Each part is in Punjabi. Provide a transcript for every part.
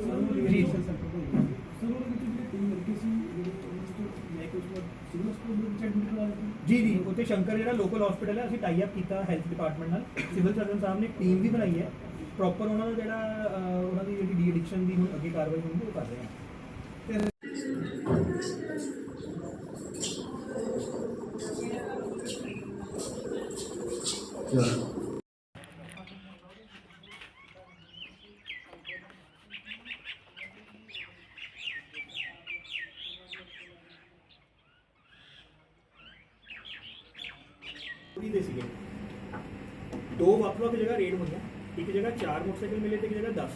ਜੀ ਸਰ ਉਹਦੇ ਵਿੱਚ ਜਿਹੜੇ ਤਿੰਨ ਲੜਕੇ ਸੀ ਜਿਹੜੇ ਉਹਨਾਂ ਤੋਂ ਲੈ ਕੇ ਉਸ ਤੋਂ ਬਾਅਦ ਸਿਵਲ ਹਸਪਤਾਲ ਦੇ ਵਿੱਚ ਐਡਮਿਟ ਕਰਵਾਇਆ ਸੀ ਜੀ ਜੀ ਉੱਥੇ ਸ਼ੰਕਰ ਜਿਹੜਾ ਲੋਕਲ ਹਸਪੀਟਲ ਹੈ ਅਸੀਂ ਟਾਈ ਅਪ ਕੀਤਾ ਹੈਲਥ ਡਿਪਾਰਟਮੈਂਟ ਨਾਲ ਸਿਵਲ ਸਰਜਨ ਸਾਹਿਬ ਨੇ ਟੀਮ ਵੀ ਬਣਾਈ ਹੈ ਪ੍ਰੋਪਰ ਉਹਨਾਂ ਦਾ ਜਿਹੜਾ ਅਹ, ਉਹਨਾਂ ਦੀ ਜਿਹੜੀ ਡੀ ਐਡਿਕਸ਼ਨ ਦੀ ਹੁਣ ਅੱਗੇ ਕਾਰਵਾਈ ਹੋਊਗੀ ਉਹ ਕਰ ਰਹੇ ਹਾਂ ਪੂਰੀ ਦੇ ਸੀਗੇ। ਦੋ ਵੱਖ-ਵੱਖ ਜਗ੍ਹਾ ਰੇਡ ਹੋਈਆਂ, ਇੱਕ ਜਗ੍ਹਾ 4 ਮੋਟਰਸਾਈਕਲ ਮਿਲੇ ਤੇ ਇੱਕ ਜਗ੍ਹਾ 10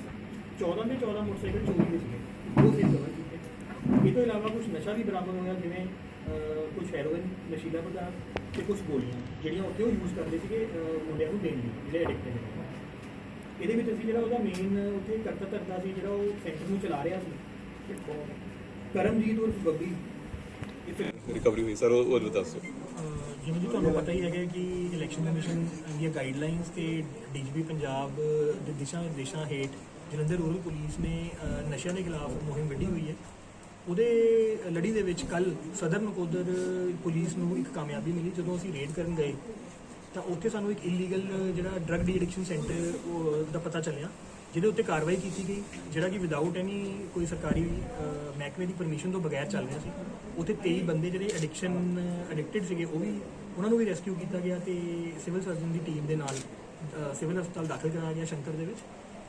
14 ਦੇ 14 ਮੋਟਰਸਾਈਕਲ ਚੋਰੀ ਦੇ ਸੀਗੇ। ਉਹ ਫਿਰ ਕਵਰ ਕੀਤੇ ਇਹ ਤੋਂ ਇਲਾਵਾ ਕੁਝ ਨਸ਼ਾ ਵੀ ਬਰਾਮਦ ਹੋਇਆ, ਜਿਵੇਂ ਕੁਝ ਹੈਰੋਇਨ, ਨਸ਼ੀਲਾ ਪਦਾਰਥ ਤੇ ਕੁਝ ਗੋਲੀਆਂ, ਜਿਹੜੀਆਂ ਉੱਥੇ ਉਹ ਯੂਜ਼ ਕਰਦੇ ਸੀਗੇ ਮੁੰਡਿਆਂ ਨੂੰ ਦੇਣ ਲਈ, ਜਿਹੜੇ ਐਡਿਕਟਡ ਨੇ। ਇਹਦੇ ਵਿੱਚ ਅਸੀਂ ਜਿਹੜਾ ਉਹਦਾ ਮੇਨ ਉੱਥੇ ਕਰਤਾ ਧਰਦਾ ਸੀ, ਜਿਹੜਾ ਉਹ ਸੈਂਟਰ ਨੂੰ ਚਲਾ ਰਿਹਾ ਸੀ ਕਰਮਜੀਤ ਔਰ ਬੱਬੀ। ਰਿਕਵਰੀ ਹੋਈ ਸਰ ਉਹ ਉਹ ਦੱਸੋ। ਜਿਵੇਂ ਜੀ ਤੁਹਾਨੂੰ ਪਤਾ ਹੀ ਹੈਗਾ ਕਿ ਇਲੈਕਸ਼ਨ ਕਮਿਸ਼ਨ ਦੀਆਂ ਗਾਈਡਲਾਈਨਸ ਤੇ ਡੀਜੀਪੀ ਪੰਜਾਬ ਦੇ ਦਿਸ਼ਾ ਨਿਰਦੇਸ਼ਾਂ ਹੇਠ ਜਲੰਧਰ ਰੂਰਲ ਪੁਲਿਸ ਨੇ ਨਸ਼ਿਆਂ ਦੇ ਖਿਲਾਫ ਮੁਹਿੰਮ ਵਿੱਢੀ ਹੋਈ ਹੈ। ਉਹਦੇ ਲੜੀ ਦੇ ਵਿੱਚ ਕੱਲ ਸਦਰ ਨਕੋਦਰ ਪੁਲਿਸ ਨੂੰ ਇੱਕ ਕਾਮਯਾਬੀ ਮਿਲੀ। ਜਦੋਂ ਅਸੀਂ ਰੇਡ ਕਰਨ ਗਏ ਤਾਂ ਉੱਥੇ ਸਾਨੂੰ ਇੱਕ ਇਲੀਗਲ ਜਿਹੜਾ ਡਰੱਗ ਡੀ ਐਡਿਕਸ਼ਨ ਸੈਂਟਰ ਦਾ ਪਤਾ ਚੱਲਿਆ। ਜਿਹਦੇ ਉੱਤੇ ਕਾਰਵਾਈ ਕੀਤੀ ਗਈ, ਜਿਹੜਾ ਕਿ ਵਿਦਆਊਟ ਐਨੀ ਕੋਈ ਸਰਕਾਰੀ ਮਹਿਕਮੇ ਦੀ ਪਰਮਿਸ਼ਨ ਤੋਂ ਬਗੈਰ ਚੱਲ ਰਿਹਾ ਸੀ, ਉੱਥੇ 23 ਬੰਦੇ ਜਿਹੜੇ ਐਡਿਕਸ਼ਨ ਐਡਿਕਟਡ ਸੀਗੇ, ਉਹ ਵੀ ਉਹਨਾਂ ਨੂੰ ਵੀ ਰੈਸਕਿਊ ਕੀਤਾ ਗਿਆ ਤੇ ਸਿਵਲ ਸਰਜਨ ਦੀ ਟੀਮ ਦੇ ਨਾਲ ਸਿਵਲ ਹਸਪਤਾਲ ਦਾਖਲ ਕਰਾਇਆ ਗਿਆ ਸ਼ੰਕਰ ਦੇ ਵਿੱਚ।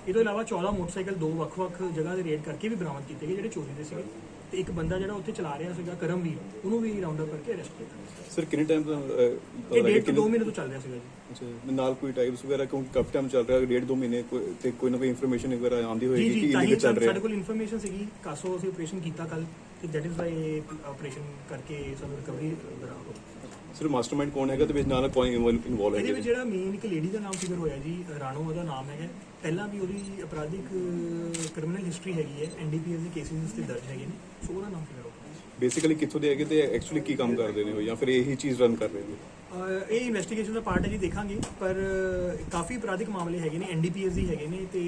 ਇਹ ਤੋਂ ਇਲਾਵਾ 14 ਮੋਟਰਸਾਈਕਲ ਦੋ ਵੱਖ-ਵੱਖ ਜਗ੍ਹਾ ਦੇ ਰੇਡ ਕਰਕੇ ਵੀ ਬਰਾਮਦ ਕੀਤੇ ਗਏ ਜਿਹੜੇ ਚੋਰੀ ਦੇ ਸੀਗੇ। ਤੇ ਇੱਕ ਬੰਦਾ ਜਿਹੜਾ ਉੱਥੇ ਚਲਾ ਰਿਹਾ ਸੀਗਾ ਕਰਮਵੀਰ ਉਹਨੂੰ ਵੀ ਰਾਉਂਡ ਅਪ ਕਰਕੇ ਅਰੈਸਟ ਕੀਤਾ ਸਰ ਕਿੰਨੇ ਟਾਈਮ ਤੋਂ ਇਹ ਡੇਢ ਤੋਂ ਕਿੰਨੇ- 2 ਮਹੀਨੇ ਤੋਂ ਚੱਲ ਰਿਹਾ ਸੀਗਾ ਜੀ। ਅੱਛਾ ਨਾਲ ਕੋਈ ਟਾਈਪਸ ਵਗੈਰਾ ਕਿਉਂਕਿ ਕਾਫੀ ਟਾਈਮ ਚੱਲ ਰਿਹਾ ਡੇਢ ਦੋ ਮਹੀਨੇ ਕੋਈ- ਤੇ ਕੋਈ ਨਾ ਕੋਈ ਇਨਫੋਰਮੇਸ਼ਨ ਵਗੈਰਾ ਆਉਂਦੀ ਹੋਏਗੀ ਕਿ ਤਾਂ ਹੀ ਇਲੀਗਲ ਚੱਲ ਰਿਹਾ। ਸਾਡੇ ਕੋਲ ਇਨਫੋਰਮੇਸ਼ਨ ਸੀਗੀ ਕਾਸੋ ਅਸੀਂ ਆਪਰੇਸ਼ਨ ਕੀਤਾ ਕੱਲ ਤੇ ਦੈਟ ਇਜ਼ ਵਾਈ ਆਪਰੇਸ਼ਨ ਕਰਕੇ ਸਾਨੂੰ ਰਿਕਵਰੀ ਹੋਈ। ਸਰ ਮਾਸਟਰਮਾਈਂਡ ਕੌਣ ਹੈਗਾ ਤੇ ਵਿੱਚ ਨਾਲ ਕੋਈ ਇਨਵੋਲਵ ਇਹਦੇ ਹੈਗਾ ਵਿੱਚ ਜਿਹੜਾ ਮੇਨ ਇੱਕ ਲੇਡੀ ਦਾ ਨਾਮ ਫਿਗਰ ਹੋਇਆ ਜੀ ਰਾਣੋ ਉਹਦਾ ਨਾਮ ਹੈਗਾ। ਪਹਿਲਾਂ ਵੀ ਉਹਦੀ ਅਪਰਾਧਿਕ ਕ੍ਰਿਮੀਨਲ ਹਿਸਟਰੀ ਹੈਗੀ ਹੈ ਐਨਡੀਪੀਐਸ ਦੇ ਕੇਸਿਸ ਤੇ ਦਰਜ ਹੈਗੇ ਨੇ ਸੋ ਉਹਦਾ ਨਾਮ ਫਿਗਰ ਹੋਇਆ। ਬੇਸਿਕਲੀ ਕਿੱਥੋਂ ਦੇ ਹੈਗੇ ਤੇ ਐਕਚੁਅਲੀ ਕੀ ਕੰਮ ਕਰਦੇ ਨੇ ਉਹ ਜਾਂ ਫਿਰ ਇਹੀ ਚੀਜ਼ ਰਨ ਕਰ ਰਹੇ ਨੇ? ਇਹ ਇਨਵੈਸਟੀਗੇਸ਼ਨ ਦਾ ਪਾਰਟ ਹੈ ਜੀ ਦੇਖਾਂਗੇ ਪਰ ਕਾਫੀ ਅਪਰਾਧਿਕ ਮਾਮਲੇ ਹੈਗੇ ਨੇ ਐਨਡੀਪੀਐਸ ਦੀ ਹੈਗੇ ਨੇ ਤੇ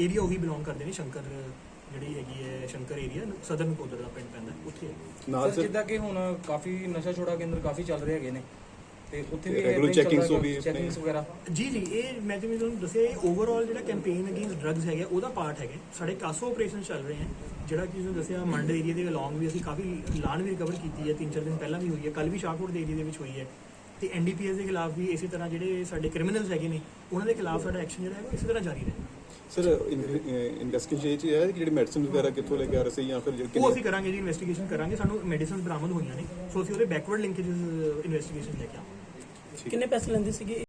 ਏਰੀਆ ਉਹੀ ਬਿਲੋਂਗ ਕਰਦੇ ਨੇ ਸ਼ੰਕਰ ਜਿਹੜੀ ਹੈਗੀ ਹੈ ਸ਼ੰਕਰ ਏਰੀਆ ਸਦਰਨ ਕੋਦਰ ਦਾ ਪਿੰਡ ਪੈਂਦਾ ਉੱਥੇ ਹੈ। ਨਾਲ ਸਰ ਜਿੱਦਾਂ ਕਿ ਹੁਣ ਕਾਫੀ ਨਸ਼ਾ ਛੋੜਾ ਕੇਂਦਰ ਕਾਫੀ ਚੱਲ ਰਹੇ ਹੈਗੇ ਨੇ ਤੇ ਉੱਥੇ ਵੀ regular checkings ਤੋਂ ਵੀ ਚੈਕਿੰਗਸ ਵਗੈਰਾ? ਜੀ ਜੀ ਇਹ ਮੈਂ ਜਿਵੇਂ ਤੁਹਾਨੂੰ ਦੱਸਿਆ ਇਹ ਓਵਰਆਲ ਜਿਹੜਾ ਕੈਂਪੇਨ ਅਗੇਂਸਟ ਡਰੱਗਸ ਹੈਗਾ ਉਹਦਾ ਪਾਰਟ ਹੈਗਾ। ਸਾਡੇ ਕਾਸੋ ਆਪਰੇਸ਼ਨ ਚੱਲ ਰਹੇ ਹਨ ਜਿਹੜਾ ਕਿ ਤੁਹਾਨੂੰ ਦੱਸਿਆ ਮੰਡ ਏਰੀਆ ਦੇ ਅਲੋਂਗ ਵੀ ਅਸੀਂ ਕਾਫੀ ਲਾਣ ਵੀ ਰਿਕਵਰ ਕੀਤੀ ਹੈ ਤਿੰਨ ਚਾਰ ਦਿਨ ਪਹਿਲਾਂ ਵੀ ਹੋਈ ਹੈ ਕੱਲ ਵੀ ਸ਼ਾਹਕੋਟ ਦੇ ਏਰੀਆ ਦੇ ਵਿੱਚ ਹੋਈ ਹੈ। ਤੇ ਐਨਡੀਪੀਐਸ ਦੇ ਖਿਲਾਫ ਵੀ ਇਸੇ ਤਰ੍ਹਾਂ ਜਿਹੜੇ ਸਾਡੇ ਕ੍ਰਿਮੀਨਲਸ ਹੈਗੇ ਨੇ ਉਹਨਾਂ ਦੇ ਖਿਲਾਫ ਸਾਡਾ ਐਕਸ਼ਨ ਜਿਹੜਾ ਹੈ ਉਹ ਇਸੇ ਤਰ੍ਹਾਂ ਜਾਰੀ ਰਹੇ ਸਰ ਇਨਵੈਸਟੀਗੇਸ਼ਨ ਇਹ ਹੈ ਕਿ ਜਿਹੜੀ ਮੈਡੀਸਿਨ ਵਗੈਰਾ ਕਿੱਥੋਂ ਲੈ ਕੇ ਆ ਰਹੇ ਸੀ ਜਾਂ ਫਿਰ ਜਿਹੜੇ ਉਹ ਅਸੀਂ ਕਰਾਂਗੇ ਜੀ ਇਨਵੈਸਟੀਗੇਸ਼ਨ ਕਰਾਂਗੇ। ਸਾਨੂੰ ਮੈਡੀਸਿਨਸ ਬਰਾਮਦ ਹੋਈਆਂ ਨੇ। ਸੋ ਅਸੀਂ ਉਹਦੇ ਬੈਕਵਰਡ ਲਿੰਕੇजेस ਇਨਵੈਸਟੀਗੇਸ਼ਨ ਲੈ ਕੇ ਆਵਾਂਗੇ। ਕਿੰਨੇ ਪੈਸੇ ਲੈਂਦੇ ਸੀਗੇ?